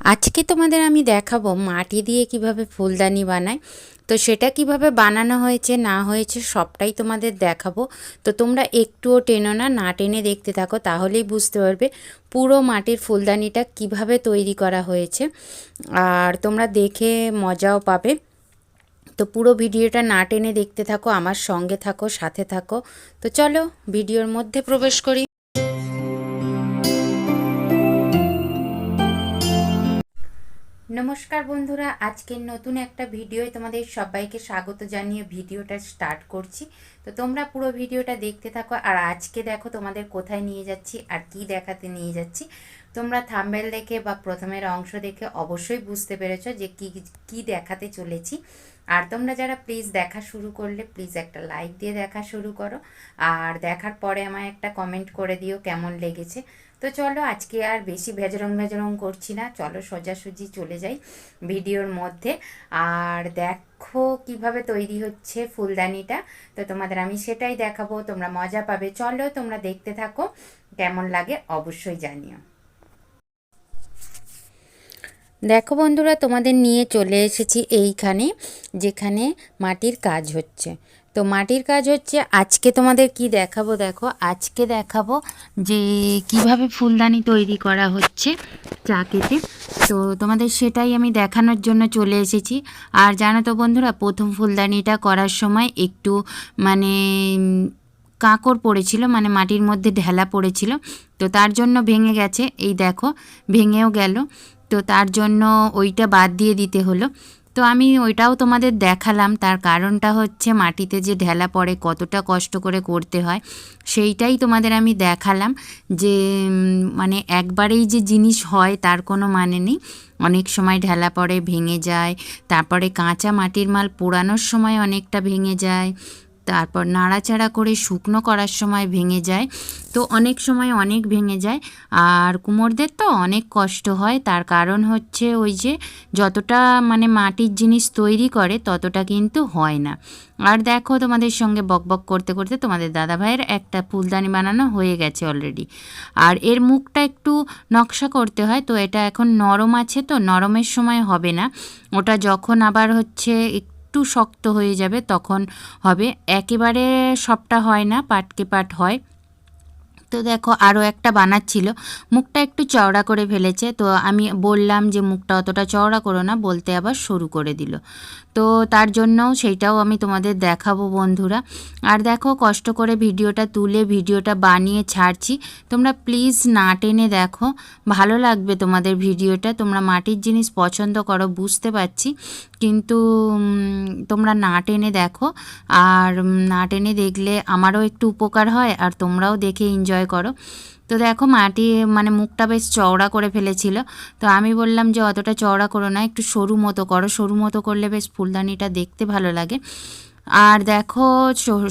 আজকে তোমাদের আমি দেখাবো মাটি দিয়ে কীভাবে ফুলদানি বানায়। তো সেটা কীভাবে বানানো হয়েছে, না হয়েছে সবটাই তোমাদের দেখাবো। তো তোমরা একটুও টেনো না না টেনে দেখতে থাকো, তাহলেই বুঝতে পারবে পুরো মাটির ফুলদানিটা কীভাবে তৈরি করা হয়েছে। আর তোমরা দেখে মজাও পাবে। তো পুরো ভিডিওটা না টেনে দেখতে থাকো, আমার সঙ্গে থাকো, সাথে থাকো। তো চলো ভিডিওর মধ্যে প্রবেশ করি। নমস্কার বন্ধুরা আজকের নতুন একটা ভিডিওয় তোমাদের সবাইকে স্বাগত জানিয়ে ভিডিওটা স্টার্ট করছি। তো তোমরা পুরো ভিডিওটা দেখতে থাকো আর আজকে দেখো তোমাদের কোথায় নিয়ে যাচ্ছি আর কি দেখাতে নিয়ে যাচ্ছি। তোমরা থাম্বেল দেখে বা প্রথমের অংশ দেখে অবশ্যই বুঝতে পেরেছ যে কি কি দেখাতে চলেছি। আর তোমরা যারা প্লিজ দেখা শুরু করলে প্লিজ একটা লাইক দিয়ে দেখা শুরু করো। আর দেখার পরে আমায় একটা কমেন্ট করে দিও কেমন লেগেছে। তো চলো আজকে আর বেশি ভেজরং ভেজরং করছি না। চলো সোজাসুজি চলে যাই ভিডিওর মধ্যে। আর দেখো কীভাবে তৈরি হচ্ছে ফুলদানিটা। তো তোমাদের আমি সেটাই দেখাবো, তোমরা মজা পাবে। চলো তোমরা দেখতে থাকো, কেমন লাগে অবশ্যই জানিও। দেখো বন্ধুরা, তোমাদের নিয়ে চলে এসেছি এইখানে, যেখানে মাটির কাজ হচ্ছে। তো মাটির কাজ হচ্ছে আজকে তোমাদের কি দেখাবো? দেখো, আজকে দেখাবো যে কীভাবে ফুলদানি তৈরি করা হচ্ছে চাকেতে। তো তোমাদের সেটাই আমি দেখানোর জন্য চলে এসেছি। আর জানো তো বন্ধুরা, প্রথম ফুলদানিটা করার সময় একটু মানে কাঁকর পড়েছিল মানে মাটির মধ্যে ঢেলা পড়েছিল। তো তার জন্য ভেঙে গেছে। এই দেখো, ভেঙেও গেল। তো তার জন্য ওইটা বাদ দিয়ে দিতে হলো। তো আমি ওইটাও তোমাদের দেখালাম। তার কারণটা হচ্ছে মাটিতে যে ঢেলা পড়ে, কতটা কষ্ট করে করতে হয়, সেইটাই তোমাদের আমি দেখালাম যে মানে একবারেই যে জিনিস হয় তার কোনো মানে নেই। অনেক সময় ঢেলা পড়ে, ভেঙে যায়, তারপরে কাঁচা মাটির মাল পোড়ানোর সময় অনেকটা ভেঙে যায় তারপর নাড়াচাড়া করে শুকনো করার সময় ভেঙে যায়। তো অনেক সময় অনেক ভেঙে যায়। আর কুমোরদের তো অনেক কষ্ট হয়। তার কারণ হচ্ছে ওই যে যতটা মানে মাটির জিনিস তৈরি করে ততটা কিন্তু হয় না। আর দেখো তোমাদের সঙ্গে বক বক করতে করতে তোমাদের দাদা ভাইয়ের একটা ফুলদানি বানানো হয়ে গেছে অলরেডি আর এর মুখটা একটু নকশা করতে হয়। তো এটা এখন নরম আছে তো নরমের সময় হবে না। ওটা যখন আবার হচ্ছে একটু শক্ত হয়ে যাবে তখন হবে। একেবারে সবটা হয় না পাটকে পাট হয়। তো দেখো আরও একটা বানাচ্ছিল। মুখটা একটু চওড়া করে ফেলেছে। তো আমি বললাম যে মুখটা অতটা চওড়া করো না, বলতে আবার শুরু করে দিল। তো তার জন্যও সেইটাও আমি তোমাদের দেখাবো বন্ধুরা। আর দেখো কষ্ট করে ভিডিওটা তুলে, ভিডিওটা বানিয়ে ছাড়ছি। তোমরা প্লিজ না টেনে দেখো, ভালো লাগবে তোমাদের ভিডিওটা। তোমরা মাটির জিনিস পছন্দ করো, বুঝতে পারছি। কিন্তু তোমরা না টেনে দেখো। আর না টেনে দেখলে আমারও একটু উপকার হয়, আর তোমরাও দেখে এনজয় করো। তো দেখো মাটি মানে মুখটা বেশ চওড়া করে ফেলেছিল। তো আমি বললাম যে অতটা চওড়া করো না, একটু সরু মতো করো। সরু মতো করলে বেশ ফুলদানিটা দেখতে ভালো লাগে। আর দেখো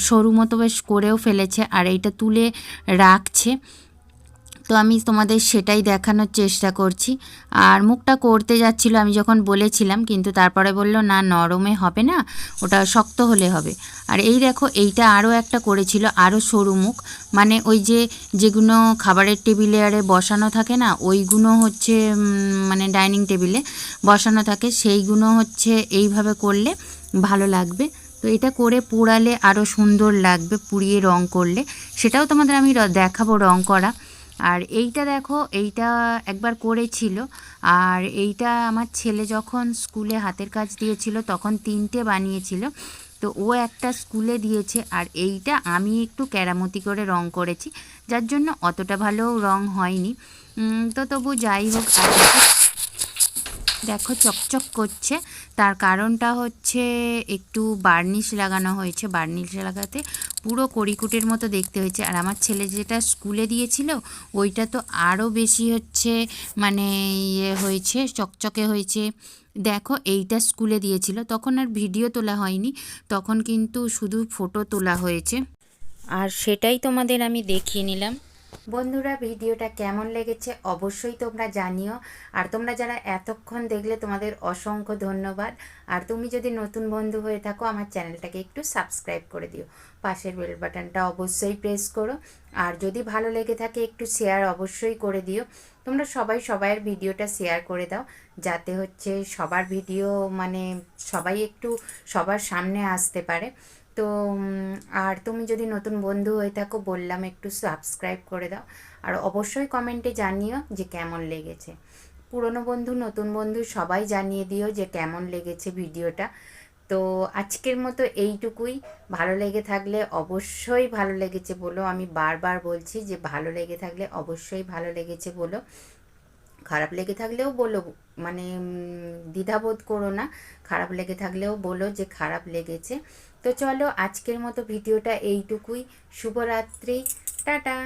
সরু মতো বেশ করেও ফেলেছে, আর এইটা তুলে রাখছে। তো আমি তোমাদের সেটাই দেখানোর চেষ্টা করছি। আর মুখটা করতে যাচ্ছিল, আমি যখন বলেছিলাম, কিন্তু তারপরে বলল, না, নরমে হবে না, ওটা শক্ত হলে হবে। আর এই দেখো, এইটা আরও একটা করেছিল, আরও সরু মুখ। মানে ওই যে যেগুলো খাবারের টেবিলে আরে বসানো থাকে না ওইগুলো হচ্ছে মানে ডাইনিং টেবিলে বসানো থাকে সেইগুলো হচ্ছে এইভাবে করলে ভালো লাগবে। তো এটা করে পোড়ালে আরও সুন্দর লাগবে, পুড়িয়ে রং করলে। সেটাও তোমাদের আমি দেখাবো রং করা। আর এইটা দেখো, এইটা একবার করেছিল। আর এইটা আমার ছেলে যখন স্কুলে হাতের কাজ দিয়েছিল, তখন তিনটে বানিয়েছিল। তো ও একটা স্কুলে দিয়েছে, আর এইটা আমি একটু কেরামতি করে রং করেছি। যার জন্য অতটা ভালো রং হয়নি। তো তবু যাই হোক দেখো চকচক করছে। তার কারণটা হচ্ছে একটু বার্নিশ লাগানো হয়েছে। বার্নিশ লাগাতে পুরো করিকুটের মতো দেখতে হয়েছে। আর আমার ছেলে যেটা স্কুলে দিয়েছিল, ওইটা তো আরও বেশি হচ্ছে মানে ইয়ে হয়েছে, চকচকে হয়েছে। দেখো এইটা স্কুলে দিয়েছিল। তখন আর ভিডিও তোলা হয়নি। তখন কিন্তু শুধু ফটো তোলা হয়েছে। আর সেটাই তোমাদের আমি দেখিয়ে নিলাম। বন্ধুরা, ভিডিওটা কেমন লেগেছে অবশ্যই তোমরা জানিও। আর তোমরা যারা এতক্ষণ দেখলে, তোমাদের অসংখ্য ধন্যবাদ। আর তুমি যদি নতুন বন্ধু হয়ে থাকো, আমার চ্যানেলটাকে একটু সাবস্ক্রাইব করে দিও। পাশের বেল বাটনটা অবশ্যই প্রেস করো। আর যদি ভালো লেগে থাকে, একটু শেয়ার অবশ্যই করে দিও। তোমরা সবাই সবাইয়ের ভিডিওটা শেয়ার করে দাও। যাতে হচ্ছে সবার ভিডিও মানে সবাই একটু সবার সামনে আসতে পারে। তো আর তুমি যদি নতুন বন্ধু হয়ে থাকো, বললাম একটু সাবস্ক্রাইব করে দাও। আর অবশ্যই কমেন্টে জানিও যে কেমন লেগেছে। পুরনো বন্ধু, নতুন বন্ধু সবাই জানিয়ে দিও যে কেমন লেগেছে ভিডিওটা। তো, আজকের মতো এইটুকুই। ভালো লেগে থাকলে অবশ্যই ভালো লেগেছে বলো। আমি বারবার বলছি যে ভালো লেগে থাকলে অবশ্যই ভালো লেগেছে বলো। খারাপ লেগে থাকলেও বলো মানে দ্বিধাবোধ করো না। খারাপ লেগে থাকলেও বলো যে খারাপ লেগেছে। তো চলো আজকের মতো ভিডিওটা এইটুকুই। শুভরাত্রি। টাটা।